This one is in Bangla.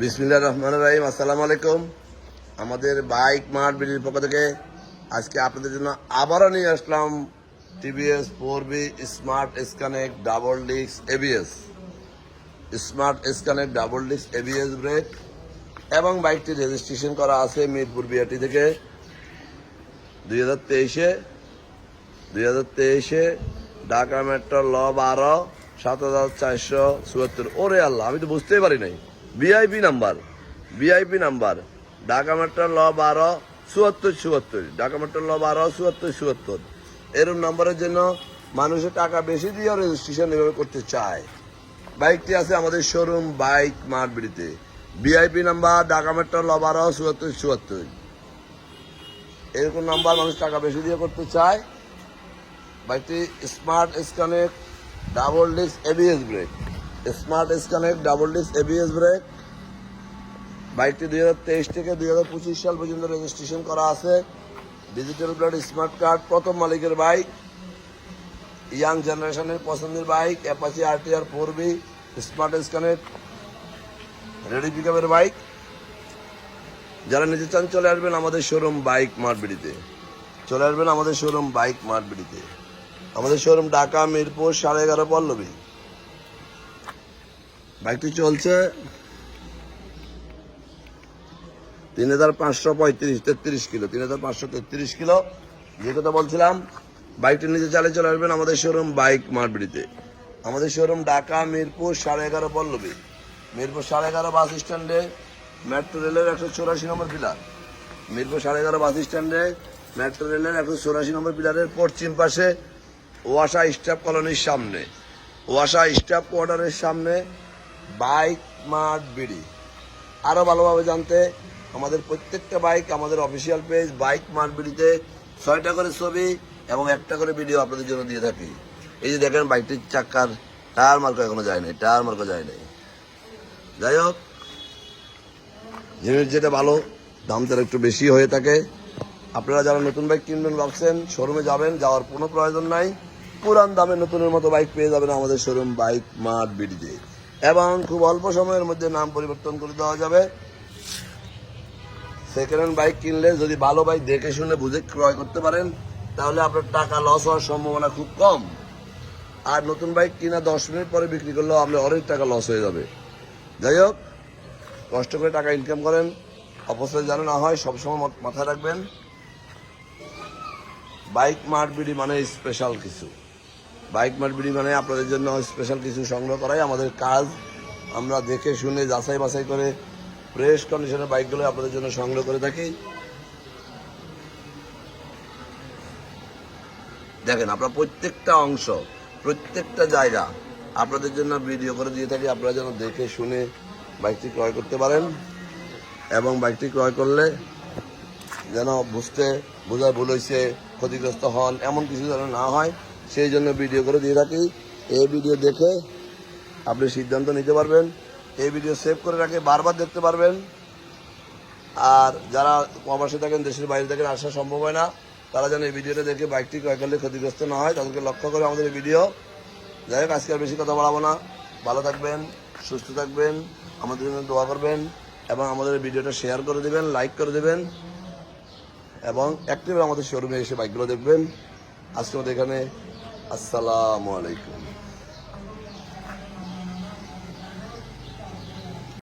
বিসমিল্লাহ রহমান রাহিম, আসসালামু আলাইকুম। আমাদের বাইক মার্ট বিডির পক্ষ থেকে আজকে আপনাদের জন্য আবারও নিয়ে আসলাম TVS four V smart Xonnect double disc ABS. Smart Xonnect double disc ABS brake এবং বাইকটি রেজিস্ট্রেশন করা আছে মিরপুর বিআরটি থেকে। দুই হাজার তেইশে, দুই হাজার তেইশে ঢাকা মেট্রো ল বারো, সাত হাজার চারশো চুয়াত্তর। ওরে আল্লাহ, আমি তো বুঝতেই পারি নাই। VIP number VIP number Dhaka metro ল বারো, চুয়াত্তর চুয়াত্তর, ঢাকা মেট্রো ল বারো, চুয়াত্তর চুয়াত্তর। এরকম নাম্বারের জন্য মানুষের টাকা বেশি দিয়েও রেজিস্ট্রেশন এভাবে করতে চায়। বাইকটি আছে আমাদের শোরুম বাইক মারবিড়িতে ভিআইপি নাম্বার ঢাকা মেট্রো ল বারো, চুয়াত্তর চুয়াত্তর। এরকম নাম্বার মানুষ টাকা বেশি দিয়ে করতে চায়। বাইকটি smart Xonnect double disc ABS brake smart Xonnect double disc ABS brake. বাইকটি দুই হাজার তেইশ থেকে দুই হাজার পঁচিশ সাল পর্যন্ত রেজিস্ট্রেশন করা আছে। ডিজিটাল প্লেট স্মার্ট কার্ড, প্রথম মালিকের বাইক। ইয়াং জেনারেশনের পছন্দের bike Apache RTR four V smart Xonnect ready পিকআপের bike. যারা নিতে চান, চলে আসবেন আমাদের শোরুম বাইক মার্টবিড়িতে চলে আসবেন আমাদের শোরুম বাইক মার্টবিড়িতে আমাদের শোরুম ঢাকা, মিরপুর, সাড়ে এগারো পল্লবী। বাইকটি চলছে তিন হাজার পাঁচশো পঁয়ত্রিশ, তেত্রিশ কিলো, তিন হাজার পাঁচশো তেত্রিশ কিলো। যে কথা বলছিলাম, বাইকটি নিজে চালে চলে আসবেন আমাদের শোরুম বাইক মার্টবিড়িতে আমাদের শোরুম ঢাকা, মিরপুর, সাড়ে এগারো পল্লবী। মিরপুর সাড়ে এগারো বাস স্ট্যান্ডে, মেট্রো রেলের একশো চৌরাশি নম্বর পিলার। মিরপুর সাড়ে এগারো বাস স্ট্যান্ডে, মেট্রো রেলের একশো চৌরাশি নম্বর পিলারের পশ্চিম পাশে ওয়াসা স্টাফ কলোনির সামনে। ওয়াসা স্টাফ কোয়ার্টারের সামনে বাইক মার্ট বিড়ি। আরও ভালোভাবে জানতে আমাদের প্রত্যেকটা বাইক আমাদের অফিসিয়াল পেজ, বাইক মার্ট বিড়িতে ছয়টা করে ছবি এবং একটা করে ভিডিও আপনাদের জন্য দিয়ে থাকি। এই যে দেখেন বাইকটির চাক্কার টায়ার মার্ক এখনও যায় নাই টায়ার মার্কও যায় নাই। যাই হোক, জিনিস যেটা ভালো, দাম তার একটু বেশি হয়ে থাকে। আপনারা যারা নতুন বাইক কিনবেন, ভাবছেন শোরুমে যাবেন, যাওয়ার কোনো প্রয়োজন নাই। পুরান দামে নতুনের মতো বাইক পেয়ে যাবেন আমাদের শোরুম বাইক মার্ট বিডিতে। এবং খুব অল্প সময়ের মধ্যে নাম পরিবর্তন করে দেওয়া যাবে। সেকেন্ড হ্যান্ড বাইক কিনলে যদি ভালো বাইক দেখে শুনে বুঝে ক্রয় করতে পারেন, তাহলে আপনার টাকা লস হওয়ার সম্ভাবনা খুব কম। আর নতুন বাইক কিনা দশ মিনিট পরে বিক্রি করলেও আপনার অনেক টাকা লস হয়ে যাবে। যাই হোক, কষ্ট করে টাকা ইনকাম করেন। অপচয় যেন না হয়, সবসময় মাথায় রাখবেন। বাইক বিডি মানে স্পেশাল কিছু। বাইক মার্ট বিডি মানে আপনাদের জন্য স্পেশাল কিছু সংগ্রহ করাই। আমাদের কাজ আমরা দেখে শুনে যাচাই বাছাই করে ফ্রেশ কন্ডিশনের বাইকগুলো আপনাদের জন্য সংগ্রহ করে থাকি। দেখেন, আপনার প্রত্যেকটা অংশ, প্রত্যেকটা জায়গা আপনাদের জন্য ভিডিও করে দিয়ে থাকি। আপনারা যেন দেখে শুনে বাইকটি ক্রয় করতে পারেন এবং বাইকটি ক্রয় করলে যেন বুঝতে বোঝায় ভুল হয়েছে ক্ষতিগ্রস্ত হন, এমন কিছু যেন না হয়। সেই জন্য ভিডিও করে দিয়ে থাকি। এই ভিডিও দেখে আপনি সিদ্ধান্ত নিতে পারবেন। এই ভিডিও সেভ করে রাখে, বারবার দেখতে পারবেন। আর যারা প্রবাসে থাকেন, দেশের বাইরে থাকেন, আসা সম্ভব হয় না। তারা যেন এই ভিডিওটা দেখে বাইকটি ক্রয় করলে ক্ষতিগ্রস্ত না হয়, তাদেরকে লক্ষ্য করে আমাদের এই ভিডিও যাই হোক, আজকে আর বেশি কথা বাড়াবো না। ভালো থাকবেন, সুস্থ থাকবেন, আমাদের জন্য দোয়া করবেন এবং আমাদের ভিডিওটা শেয়ার করে দেবেন লাইক করে দেবেন এবং অ্যাক্টিভ আমাদের শোরুমে এসে বাইকগুলো দেখবেন। আজকে আমাদের এখানে আসসালামু আলাইকুম।